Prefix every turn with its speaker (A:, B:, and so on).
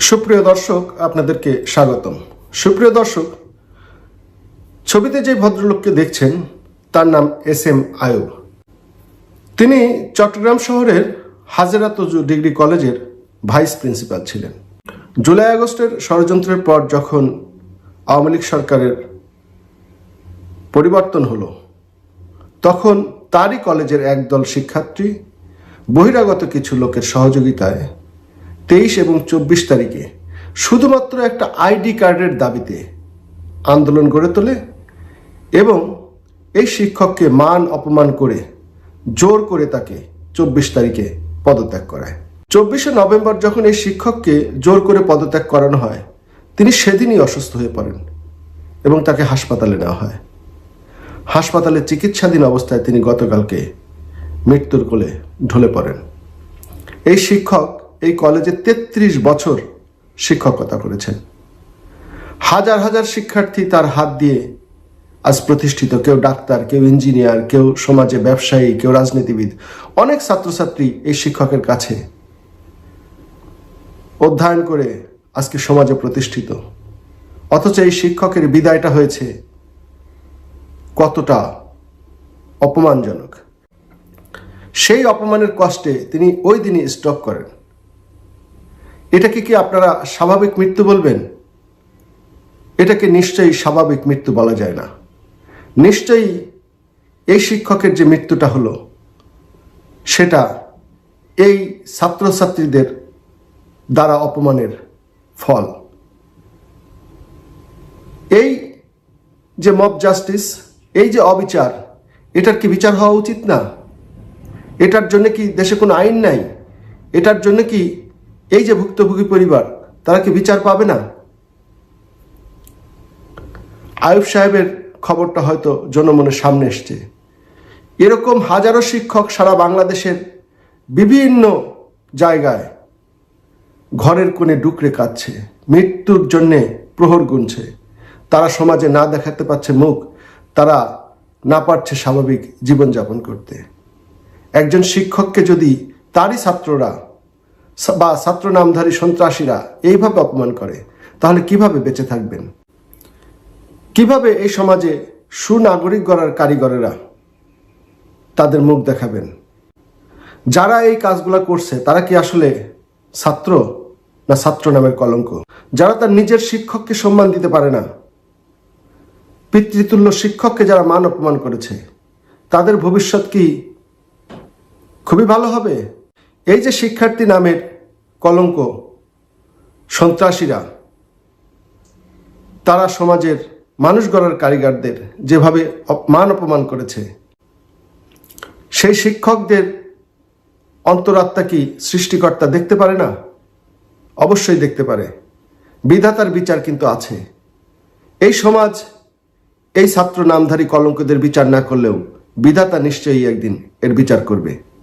A: সুপ্রিয় দর্শক, আপনাদেরকে স্বাগতম। সুপ্রিয় দর্শক, ছবিতে যে ভদ্রলোককে দেখছেন, তার নাম এস এম আয়ুব। তিনি চট্টগ্রাম শহরের হাজেরা তজু ডিগ্রি কলেজের ভাইস প্রিন্সিপাল ছিলেন। জুলাই আগস্টের ষড়যন্ত্রের পর যখন আওয়ামী লীগ সরকারের পরিবর্তন হলো, তখন তারই কলেজের একদল শিক্ষার্থী বহিরাগত কিছু লোকের সহযোগিতায় তেইশ এবং চব্বিশ তারিখে শুধুমাত্র একটা আইডি কার্ডের দাবিতে আন্দোলন গড়ে তোলে এবং এই শিক্ষককে মান অপমান করে জোর করে তাকে চব্বিশ তারিখে পদত্যাগ করায়। চব্বিশে নভেম্বর যখন এই শিক্ষককে জোর করে পদত্যাগ করানো হয়, তিনি সেদিনই অসুস্থ হয়ে পড়েন এবং তাকে হাসপাতালে নেওয়া হয়। হাসপাতালে চিকিৎসাধীন অবস্থায় তিনি গতকালকে মৃত্যুর কোলে ঢলে পড়েন। এই শিক্ষক এই কলেজে ৩৩ বছর শিক্ষকতা করেছেন। হাজার হাজার শিক্ষার্থী তার হাত দিয়ে আজ প্রতিষ্ঠিত, কেউ ডাক্তার, কেউ ইঞ্জিনিয়ার, কেউ সমাজে ব্যবসায়ী, কেউ রাজনীতিবিদ, অনেক ছাত্রছাত্রী এই শিক্ষকের কাছে অধ্যয়ন করে আজকে সমাজে প্রতিষ্ঠিত। অথচ এই শিক্ষকের বিদায়টা হয়েছে কতটা অপমানজনক। সেই অপমানের কষ্টে তিনি ওই দিনই স্টপ করেন। এটাকে কি আপনারা স্বাভাবিক মৃত্যু বলবেন? এটাকে নিশ্চয়ই স্বাভাবিক মৃত্যু বলা যায় না। নিশ্চয়ই এই শিক্ষকের যে মৃত্যুটা হলো, সেটা এই ছাত্রছাত্রীদের দ্বারা অপমানের ফল। এই যে মব জাস্টিস এই যে অবিচার, এটার কি বিচার হওয়া উচিত না? এটার জন্য কি দেশে কোনো আইন নাই? এটার জন্য কি এই যে ভুক্তভোগী পরিবার, তারা কি বিচার পাবে না? আয়ুব সাহেবের খবরটা হয়তো জনমনের সামনে এসছে। এরকম হাজারো শিক্ষক সারা বাংলাদেশের বিভিন্ন জায়গায় ঘরের কোণে ডুকরে কাঁদছে, মৃত্যুর জন্যে প্রহর গুনছে। তারা সমাজে না দেখাতে পারছে মুখ, তারা না পারছে স্বাভাবিক জীবনযাপন করতে। একজন শিক্ষককে যদি তারই ছাত্ররা বা ছাত্র নামধারী সন্ত্রাসীরা এইভাবে অপমান করে, তাহলে কীভাবে বেঁচে থাকবেন? কীভাবে এই সমাজে সুনাগরিক গড়ার কারিগরেরা তাদের মুখ দেখাবেন? যারা এই কাজগুলো করছে, তারা কি আসলে ছাত্র না ছাত্র নামের কলঙ্ক? যারা তার নিজের শিক্ষককে সম্মান দিতে পারে না, পিতৃতুল্য শিক্ষককে যারা মান অপমান করেছে, তাদের ভবিষ্যৎ কি খুবই ভালো হবে? এই যে শিক্ষার্থী নামের কলঙ্ক সন্ত্রাসীরা, তারা সমাজের মানুষ গড়ার কারিগরদের যেভাবে মান অপমান করেছে, সেই শিক্ষকদের অন্তরাত্মা কি সৃষ্টিকর্তা দেখতে পারে না? অবশ্যই দেখতে পারে। বিধাতার বিচার কিন্তু আছে। এই সমাজ এই ছাত্র নামধারী কলঙ্কদের বিচার না করলেও বিধাতা নিশ্চয়ই একদিন এর বিচার করবে।